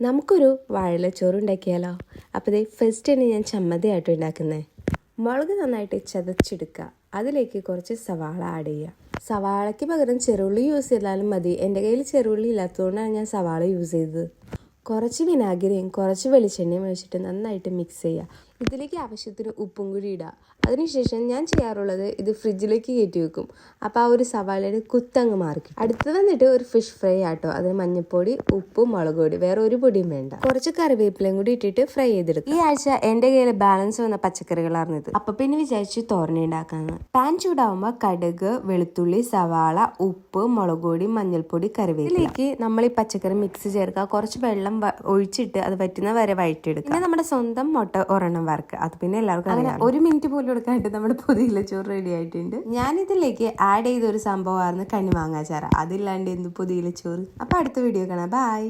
നമുക്കൊരു വാഴലച്ചോറ് ഉണ്ടാക്കിയാലോ അപ്പോൾ ഇത് ഫസ്റ്റ് തന്നെ ഞാൻ ചമ്മന്തിയായിട്ട് ഉണ്ടാക്കുന്നത് മുളക് നന്നായിട്ട് ചതച്ചെടുക്കുക അതിലേക്ക് കുറച്ച് സവാള ആഡ് ചെയ്യുക സവാളയ്ക്ക് പകരം ചെറുള്ളി യൂസ് ചെയ്താലും മതി. എന്റെ കയ്യിൽ ചെറുള്ളി ഇല്ലാത്തതുകൊണ്ടാണ് ഞാൻ സവാള യൂസ് ചെയ്തത്. കുറച്ച് വിനാഗിരിയും കുറച്ച് വെളിച്ചെണ്ണയും ഒഴിച്ചിട്ട് നന്നായിട്ട് മിക്സ് ചെയ്യുക. ഇതിലേക്ക് ആവശ്യത്തിന് ഉപ്പും കൂടി ഇടുക. അതിനുശേഷം ഞാൻ ചെയ്യാറുള്ളത് ഇത് ഫ്രിഡ്ജിലേക്ക് കയറ്റി വെക്കും. അപ്പോൾ ആ ഒരു സവാളയുടെ കുത്തങ്ങ് മാറിക്കും അടുത്ത് വന്നിട്ട് ഒരു ഫിഷ് ഫ്രൈ ആട്ടോ. അതിന് മഞ്ഞൾപ്പൊടി ഉപ്പും മുളക് പൊടി വേറെ ഒരു പൊടിയും വേണ്ട. കുറച്ച് കറിവേപ്പിലയും കൂടി ഇട്ടിട്ട് ഫ്രൈ ചെയ്തെടുക്കും. ഈ ആഴ്ച എന്റെ കയ്യിൽ ബാലൻസ് വന്ന പച്ചക്കറികളായിരുന്നു ഇത് അപ്പൊ പിന്നെ വിചാരിച്ചു തോരണ പാൻ ചൂടാവുമ്പോൾ കടുക് വെളുത്തുള്ളി സവാള ഉപ്പ് മുളക് പൊടി മഞ്ഞൾപ്പൊടി കറിവേപ്പിലേക്ക് നമ്മൾ ഈ പച്ചക്കറി മിക്സ് ചേർക്കുക. കുറച്ച് വെള്ളം വ- ഒഴിച്ചിട്ട് അത് പറ്റുന്ന വരെ വഴറ്റിയെടുക്കുക പിന്നെ നമ്മുടെ സ്വന്തം മുട്ട ഒരെണ്ണം വർക്ക് അത് പിന്നെ എല്ലാവർക്കും അങ്ങനെ ഒരു മിനിറ്റ് പോലും എടുക്കാനായിട്ട് നമ്മുടെ പുതിയ ചോറ് റെഡി ആയിട്ടുണ്ട്. ഞാനിതിലേക്ക് ആഡ് ചെയ്ത ഒരു സംഭവമായിരുന്നു കണിമാങ്ങാച്ചാറ അതില്ലാണ്ട് എന്ത് പുതിയ ചോറ്? അപ്പൊ അടുത്ത വീഡിയോ കാണാം. ബൈ